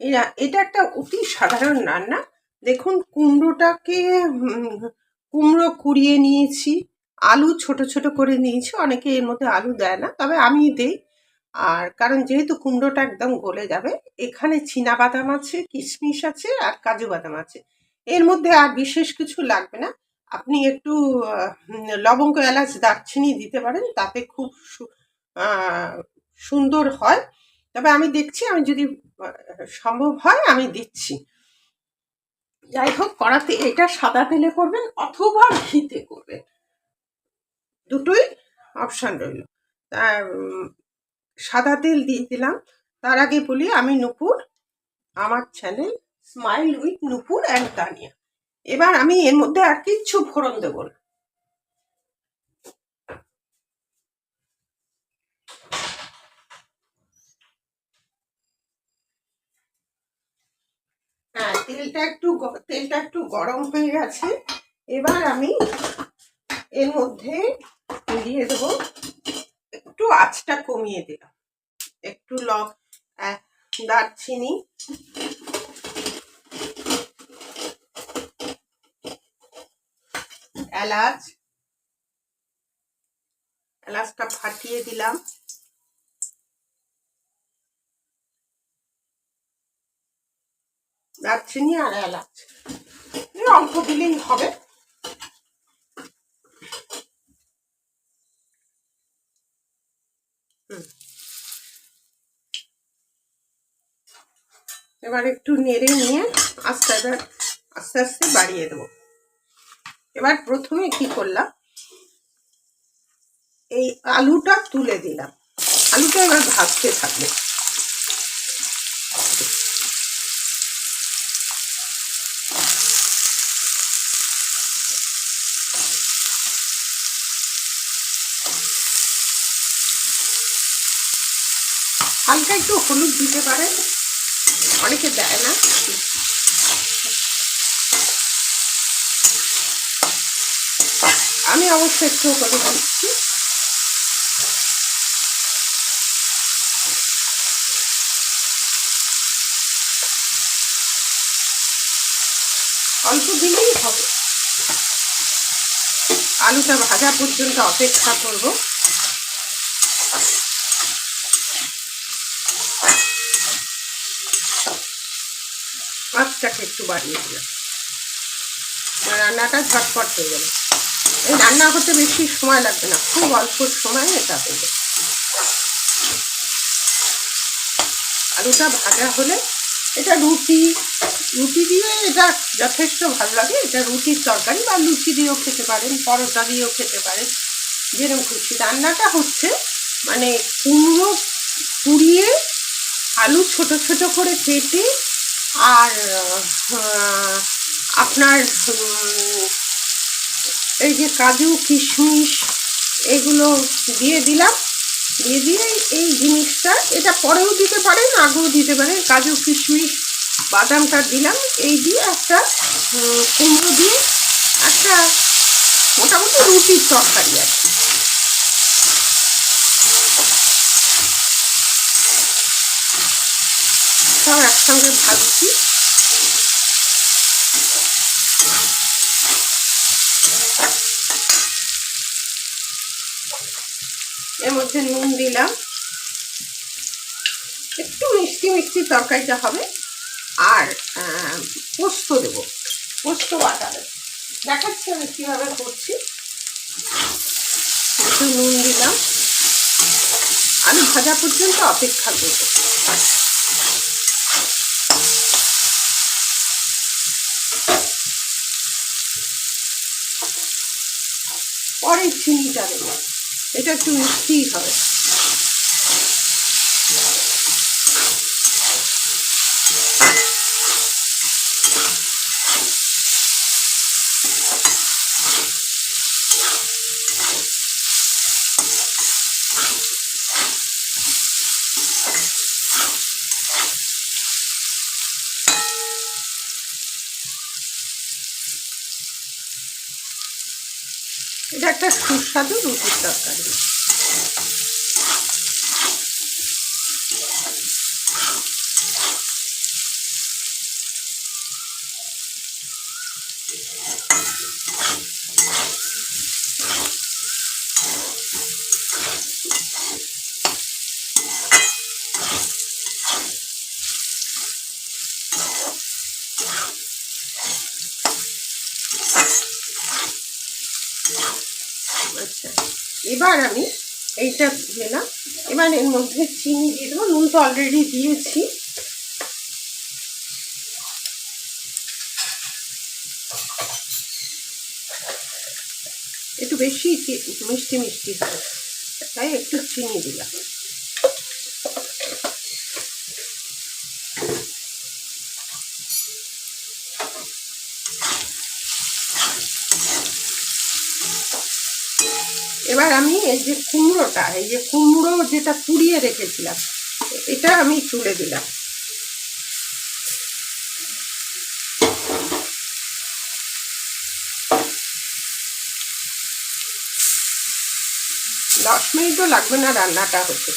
এরা, এটা একটা অতি সাধারণ রান্না। দেখুন, কুমড়োটাকে কুমড়ো কুড়িয়ে নিয়েছি, আলু ছোট ছোট করে নিয়েছি, অনেকে এর মধ্যে আলু দেয় না, তবে আমি দেই। আর কারণ যেহেতু কুমড়োটা একদম গলে যাবে, এখানে চীনা বাদাম আছে, কিশমিশ আছে, আর কাজু বাদাম আছে। এর মধ্যে আর বিশেষ কিছু লাগবে না। আপনি একটু লবঙ্গ, এলাচ, দারচিনি দিতে পারেন, তাতে খুব সুন্দর হয়। তবে আমি দেখছি, আমি যদি সম্ভব হয় আমি দিচ্ছি। যাই হোক, কড়াতে এটা সাদা তেলে করবেন অথবা ঘিতে করবেন। দুটোই অপশান রইল। তার সাদা তেল দিয়ে দিলাম। তার আগে বলি, আমি নুপুর, আমার channel smile with Nupur and Tania. এবার আমি এর মধ্যে আর কিচ্ছু ফোড়ন দেবো না হ্যাঁ তেলটা একটু তেলটা একটু গরম হয়ে গেছে। এবার আমি এর মধ্যে দিয়ে দেবো একটু আঁচটা কমিয়ে দিলাম। একটু লক দারচিনি। এলাচ। এলাচটা ফাটিয়ে দিলাম। দারচিনি আর এলাচ অল্প দিলেই হবে। এবার একটু নেড়ে নিয়ে আস্তে আস্তে আস্তে আস্তে বাড়িয়ে দেবো। এবার প্রথমে কি করলাম? এই আলুটা তুলে দিলাম। আলুটা এবার ভাজতে থাকবে। হালকা একটু হলুদ দিতে পারেন। অনেকে দেয় না। আমি অবশ্য একটু হলুদ দিচ্ছি। অল্প দিলেই হবে। আলুটা ভাজা পর্যন্ত অপেক্ষা করব। মাছটাকে একটু বাড়িয়ে দিলাম। রান্নাটা ঝটপট হয়ে গেল। এই রান্না করতে বেশি সময় লাগবে না, খুব অল্প সময় এটা হয়ে যাবে। আলুটা ভাজা হলে এটা রুটি রুটি দিয়ে এটা যথেষ্ট ভালো লাগে, এটা রুটির তরকারি বা লুচি দিয়েও খেতে পারেন, পরোটা দিয়েও খেতে পারেন, যেরকম খুশি। রান্নাটা হচ্ছে মানে কুমড়ো পুড়িয়ে আলু ছোট ছোট করে কেটে আর আপনার এই যে কাজু, কিশমিশ, এগুলো দিয়ে দিলাম। দিয়ে দিয়ে এই জিনিসটা, এটা পরেও দিতে পারেন, আগেও দিতে পারেন। কাজু, কিশমিশ, বাদামটা দিলাম। এই দিয়ে একটা কুমড়ো দিয়ে একটা মোটামুটি রুটির তরকারি আর কি। সব একসঙ্গে ভাজছি। এর মধ্যে নুন দিলাম। একটু মিষ্টি মিষ্টি তরকারিটা হবে। আর পোস্ত দেবো। পোস্ত বাটা দেবো দেখাচ্ছি আমি কীভাবে করছি। একটু নুন দিলাম। আমি ভাজা পর্যন্ত অপেক্ষা করব। পরে চিনিটা দেবো। এটা একটু মিষ্টিই হবে। এটা একটা সুস্বাদু রুটির তরকারি। এবার আমি এইটা দিলাম। এবার এর মধ্যে চিনি দিয়ে দেবো। নুন তো অলরেডি দিয়েছি। একটু বেশি মিষ্টি মিষ্টি হয় তাই একটু চিনি দিলাম। এবার আমি এই যে কুমড়োটা, এই যে কুমড়ো যেটা পুড়িয়ে রেখেছিলাম, এটা আমি তুলে দিলাম। দশ মিনিটও লাগবে না রান্নাটা হতে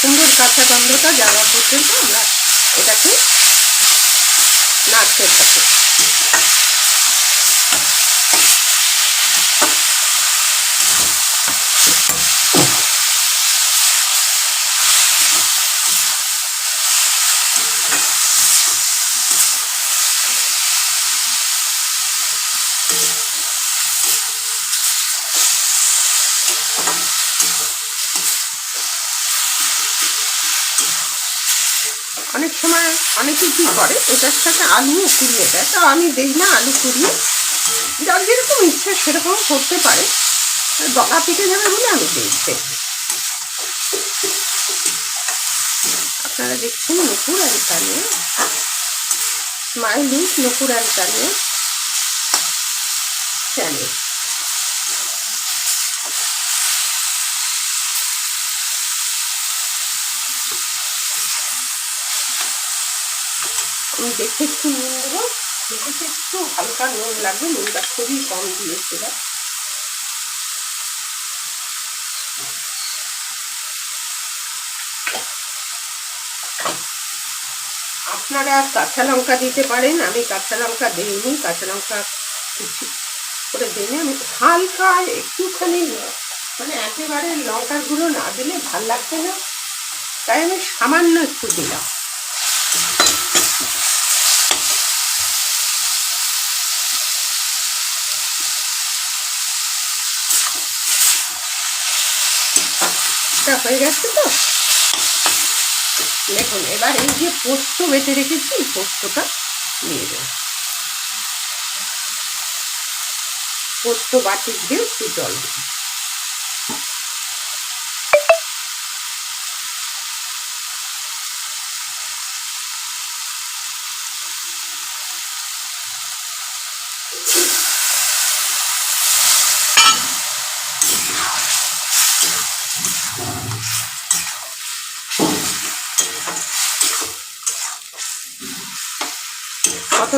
সুন্দর কাঁচা গন্ধটা যাওয়া পর্যন্ত আমরা এটাকে নাড়তে থাকি অনেক সময় অনেকে কী করে? এটার সাথে আলুও কুড়িয়ে দেয় তো আমি দেই না আলু কুড়িয়ে। যার যেরকম ইচ্ছা সেরকম করতে পারে। বকা পিঠে যাবে বলে আমি দিই আপনারা দেখছেন নুপুর আর তানিয়া স্মাইল উইথ নুপুর আর তানিয়া চ্যানেল। আমি দেখে একটু নুন দেবো। দেখেছি একটু হালকা নুন লাগবে, নুনটা খুবই কম দিয়েছিলাম আপনারা কাঁচা লঙ্কা দিতে পারেন, আমি কাঁচা লঙ্কা দিইনি, কাঁচা লঙ্কা কুচি করে দিইনি। আমি হালকা একটুখানি মানে একেবারে লঙ্কার গুঁড়ো না দিলে ভালো লাগবে না। তাই আমি সামান্য একটু দিলাম। এটা হয়ে গেছে তো। দেখুন, এবার এই যে পোস্ত বেটে রেখেছি, পোস্তটা দিয়ে দেবো। পোস্ত বাটি দিয়ে একটু জল দেবো?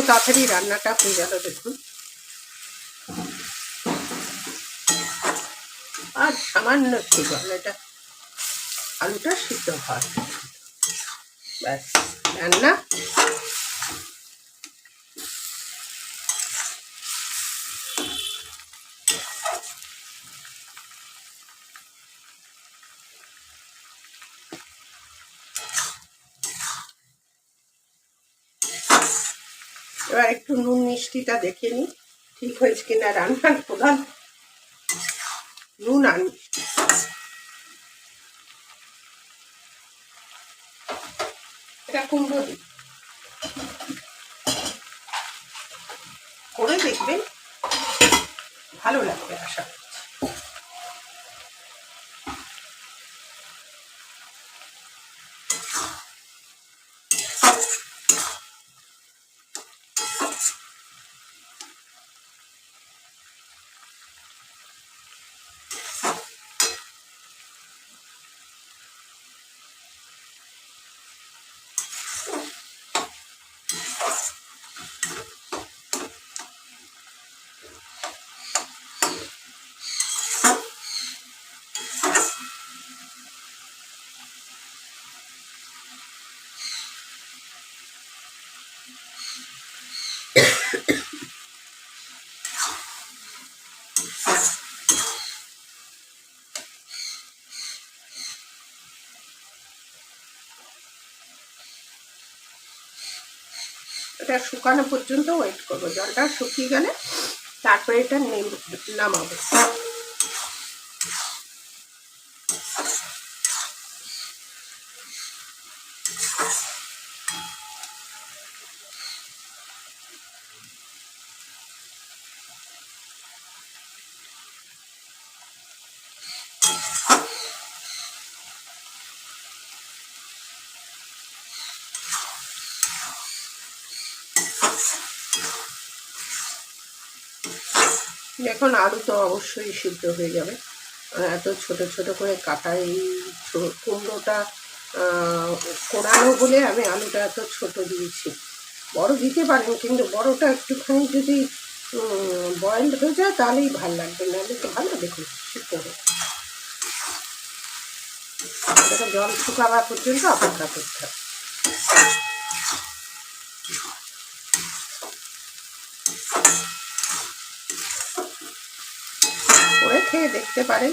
তাড়াতাড়ি রান্নাটা হয়ে গেল, দেখুন। আর সামান্য একটু জল, এটা আলুটা সিদ্ধ হয় ব্যাস, রান্না এবার একটু নুন মিষ্টিটা দেখে নিই। ঠিক হয়েছে কিনা রান্নার প্রধান। নুন আর এটা কুমড়ো দিই করে দেখবেন। ভালো লাগবে আশা এটা শুকানো পর্যন্ত ওয়েট করব। জলটা শুকিয়ে গেলে তারপরে এটা নেম- নামাবো। দেখুন আলু তো অবশ্যই সিদ্ধ হয়ে যাবে। এত ছোট ছোট করে কাটা এই কুমড়োটা কোড়ানো বলে আমি আলুটা এত ছোট দিয়েছি। বড় দিতে পারেন, কিন্তু বড়টা একটুখানি যদি বয়েলড হয়ে যায় তাহলেই ভালো লাগবে, নাহলে তো ভালো দেখুন, সিদ্ধ হয়ে জল শুকাবার পর্যন্ত অপেক্ষা করতে হবে। খেয়ে দেখতে পারেন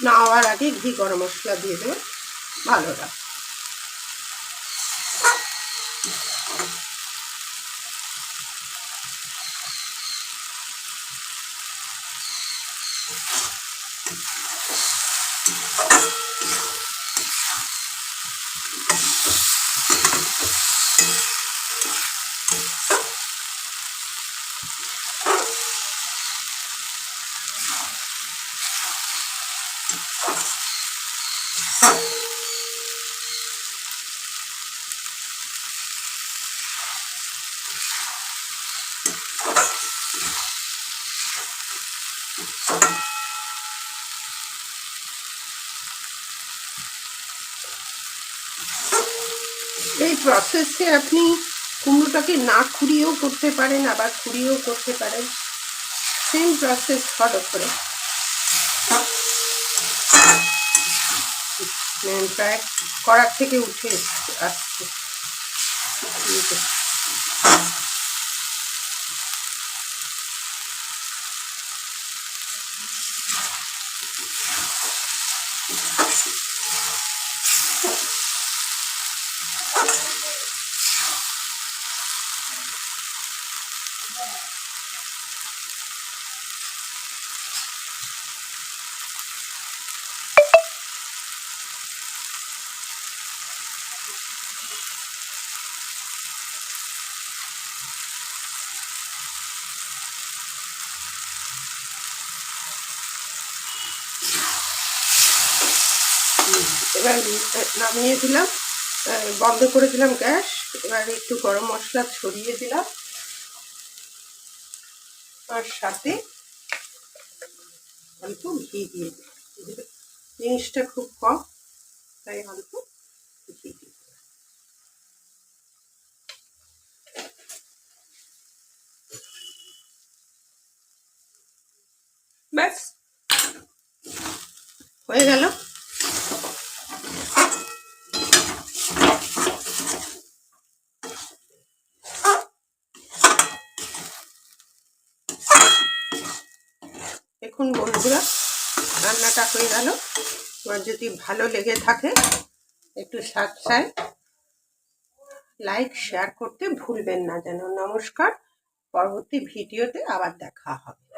নাওয়ার আগে ঘি গরম মশলা দিয়ে দেবেন ভালো লাগে এই প্রসেসে আপনি কুমড়োটাকে না খুঁড়িয়েও করতে পারেন, আবার খুঁড়িয়েও করতে পারেন। সেম প্রসেস ফলো করে। প্রায় কড়ার থেকে উঠে আসছে। ঠিক এবার নামিয়ে দিলাম। বন্ধ করে দিলাম গ্যাস। এবার একটু গরম মশলা ছড়িয়ে দিলাম। আর সাথে অল্প ঘি দিয়ে জিনিসটা খুব কম, তাই অল্প ঘি। ব্যাস, হয়ে গেল। দেখুন বন্ধুরা, রান্নাটা হয়ে গেল। এবার যদি ভালো লেগে থাকে, একটু সাবস্ক্রাইব লাইক শেয়ার করতে ভুলবেন না যেন। নমস্কার, পরবর্তী ভিডিওতে আবার দেখা হবে।